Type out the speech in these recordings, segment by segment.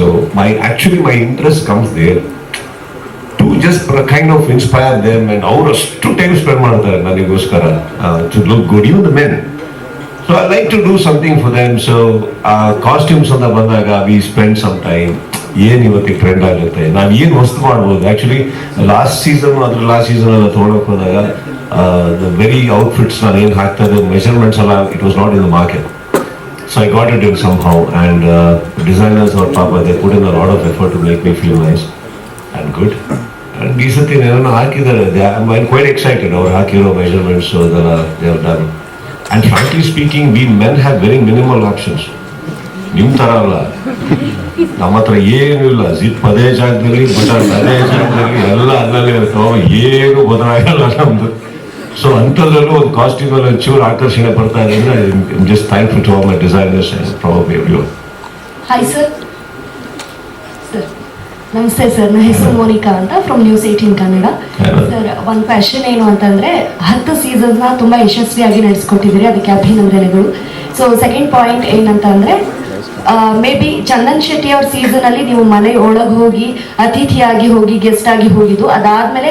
So my actually my interest comes there to just kind of inspire them and ಅವ್ರು ಅಷ್ಟು time spend ಮಾಡ್ತಾರೆ ನನಗೋಸ್ಕರ. To look good even the men so I like to do something for them so costumes ಅಂತ ಬಂದಾಗ we spend some time ಏನ್ ಇವತ್ತಿಗೆ trend ಆಗುತ್ತೆ? ನಾವು ಏನು ವಸ್ತು ಮಾಡ್ಬೋದು? ಆಕ್ಚುಲಿ ಲಾಸ್ಟ್ ಸೀಸನ್ ಅದ್ರ ಲಾಸ್ಟ್ ಸೀಸನ್ ಎಲ್ಲ ತೊಗೊಳಕ್ ಹೋದಾಗ ವೆರಿ ಔಟ್ಫಿಟ್ಸ್ ನಾನು ಏನು ಹಾಕ್ತಾ ಇದ್ದೆ ಮೆಷರ್ಮೆಂಟ್ಸ್ ಎಲ್ಲ it was not in the market So I got it in somehow, and uh, designers or Papa, they put in a lot of effort to make me feel nice and good. And ಈ ಸತಿ ಏನೋ ಹಾಕಿದ್ದಾರೆ. I quite excited ಅವ್ರು ಹಾಕಿರೋ measurements ಅದೆಲ್ಲ they have done and frankly speaking we men have very minimal options ನಿಮ್ಮ ಥರ ಅಲ್ಲ. ನಮ್ಮ ಹತ್ರ ಏನೂ ಇಲ್ಲ. ಜಿಪ್ ಅದೇ ಜಾಗದಲ್ಲಿ ಬಟನ್ ಅದೇ ಜಾಗದಲ್ಲಿ ಎಲ್ಲ ಅಲ್ಲಲ್ಲೇ ಇರ್ತಾವ ಏನು ಬದಲಾಗಲ್ಲ ನಮ್ದು. ಸೊ ಅಂಥದ್ರಲ್ಲೂ ಒಂದು ಕಾಸ್ಟ್ಯೂಮ್ ಅಲ್ಲಿ ಒಂಚೂರು ಆಕರ್ಷಣೆ ಬರ್ತಾ ಇದೆ. ಅಂದ್ರೆ just thankful to my designers probably every hi sir sir ನಮಸ್ತೆ ಸರ್ ನನ್ನ ಹೆಸರು ಮೋನಿಕಾ ಅಂತ from news eighteen Kannada sir ಒಂದು ಕ್ವೆಶನ್ ಏನು ಅಂತಂದ್ರೆ ಹತ್ತು ಸೀಸನ್ನ ತುಂಬಾ ಯಶಸ್ವಿಯಾಗಿ ನಡೆಸ್ಕೊಟ್ಟಿದ್ದೀರಿ. ಅದಕ್ಕೆ ಅಭಿನಂದನೆಗಳು. ಸೊ ಸೆಕೆಂಡ್ ಪಾಯಿಂಟ್ ಏನಂತಂದ್ರೆ ಮೇ ಬಿ ಚಂದನ್ ಶೆಟ್ಟಿ ಅವ್ರ ಸೀಸನ್ ಅಲ್ಲಿ ನೀವು ಮನೆ ಒಳಗೆ ಹೋಗಿ ಅತಿಥಿಯಾಗಿ ಹೋಗಿ ಗೆಸ್ಟ್ ಆಗಿ ಹೋಗಿದ್ದು ಅದಾದ್ಮೇಲೆ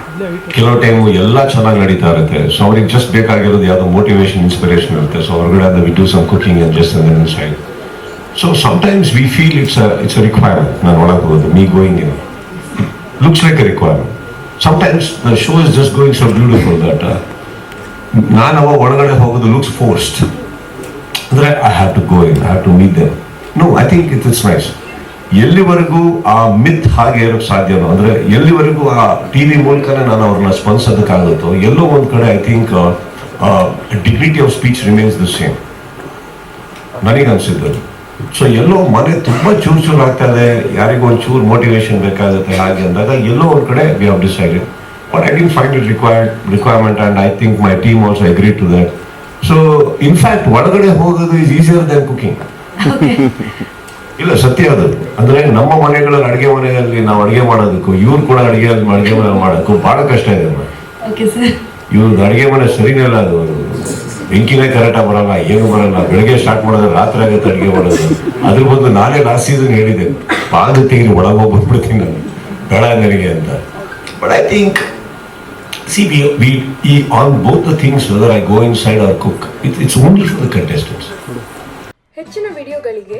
ಕೆಲವು ಟೈಮು ಎಲ್ಲ ಚೆನ್ನಾಗಿ ನಡೀತಾ ಇರುತ್ತೆ. ಸೊ ಅವ್ರಿಗೆ ಜಸ್ಟ್ ಬೇಕಾಗಿರೋದು ಯಾವುದೋ ಮೋಟಿವೇಶನ್ ಇನ್ಸ್ಪಿರೇಷನ್ ಇರುತ್ತೆ. ಸೊ ಹೊರಗಡೆ ಅದು we do some cooking and just ಅಂದ್ರೆ side so sometimes we feel it's it's a requirement ನಾನು ಒಳಗೆ ಹೋಗೋದು me going in looks like a requirement sometimes the show is just going so beautiful that ನಾನು ಅವ ಒಳಗಡೆ ಹೋಗೋದು looks forced ಅಂದ್ರೆ I have to go in I have to meet them no I think it is nice ಎಲ್ಲಿವರೆಗೂ ಆ ಮಿತ್ ಹಾಗೆ ಇರೋಕ್ಕೆ ಸಾಧ್ಯನೋ? ಅಂದ್ರೆ ಎಲ್ಲಿವರೆಗೂ ಆ ಟಿವಿ ಮೂಲಕನೇ ನಾನು ಅವ್ರನ್ನ ಸ್ಪಂದಿಸೋದಕ್ಕಾಗುತ್ತೋ ಎಲ್ಲೋ ಒಂದ್ ಕಡೆ I think dignity of speech remains the same ನನಗನ್ಸಿದ್ದು. So ಎಲ್ಲೋ ಮನೆ ತುಂಬಾ ಚೂರು ಚೂರು ಆಗ್ತಾ ಇದೆ. ಯಾರಿಗೂ ಒಂದು ಚೂರು ಮೋಟಿವೇಶನ್ ಬೇಕಾಗುತ್ತೆ ಹಾಗೆ ಅಂದಾಗ ಎಲ್ಲೋ ಒಂದ್ ಕಡೆ we have decided but I didn't find it required requirement and I think my team also agree to that so in fact ಒಳಗಡೆ ಹೋಗೋದು ಈಸ್ ಈಸಿಯರ್ ದನ್ ಕುಕಿಂಗ್ ಇಲ್ಲ ಸತ್ಯ ಅದು. ಅಂದ್ರೆ ನಮ್ಮ ಮನೆಗಳಲ್ಲಿ ಅಡಿಗೆ ಮನೆಯಲ್ಲಿ ನಾವು ಅಡಿಗೆ ಮಾಡೋದಕ್ಕೂ ಇವ್ರು ಕೂಡ ಅಡಿಗೆ ಅಡುಗೆ ಮನೆ ಮಾಡೋಕ್ಕೂ ಬಹಳ ಕಷ್ಟ ಇದೆ ಅಮ್ಮ. ಓಕೆ ಸರ್ ಇವ್ರದ್ದು ಅಡಿಗೆ ಮನೆ ಸರಿನೇ ಇಲ್ಲ ಅದು. ಬೆಂಕಿನೇ ಕರೆಕ್ಟಾಗಿ ಬರಲ್ಲ ಏನು ಬರಲ್ಲ. ಬೆಳಗ್ಗೆ ಸ್ಟಾರ್ಟ್ ಮಾಡಿದ್ರೆ ರಾತ್ರಿ ಆಗುತ್ತೆ ಅಡಿಗೆ ಮಾಡೋದು. ಅದ್ರ ಬದಲು ನಾನೇ ಲಾಸ್ಟ್ ಸೀಸನ್ ಹೇಳಿದೆ ಪಾದ ತೆಗೆದು ಒಳಗೆ ಹೋಗ್ಬಿಟ್ಬಿಡ್ತೀನಿ ನಾನು. ಬೇಡ ನನಗೆ ಅಂತ. But I think see we we ಈ on both the things whether I go inside our cook it it's only for the contestants ಹೆಚ್ಚಿನ ವಿಡಿಯೋಗಳಿಗೆ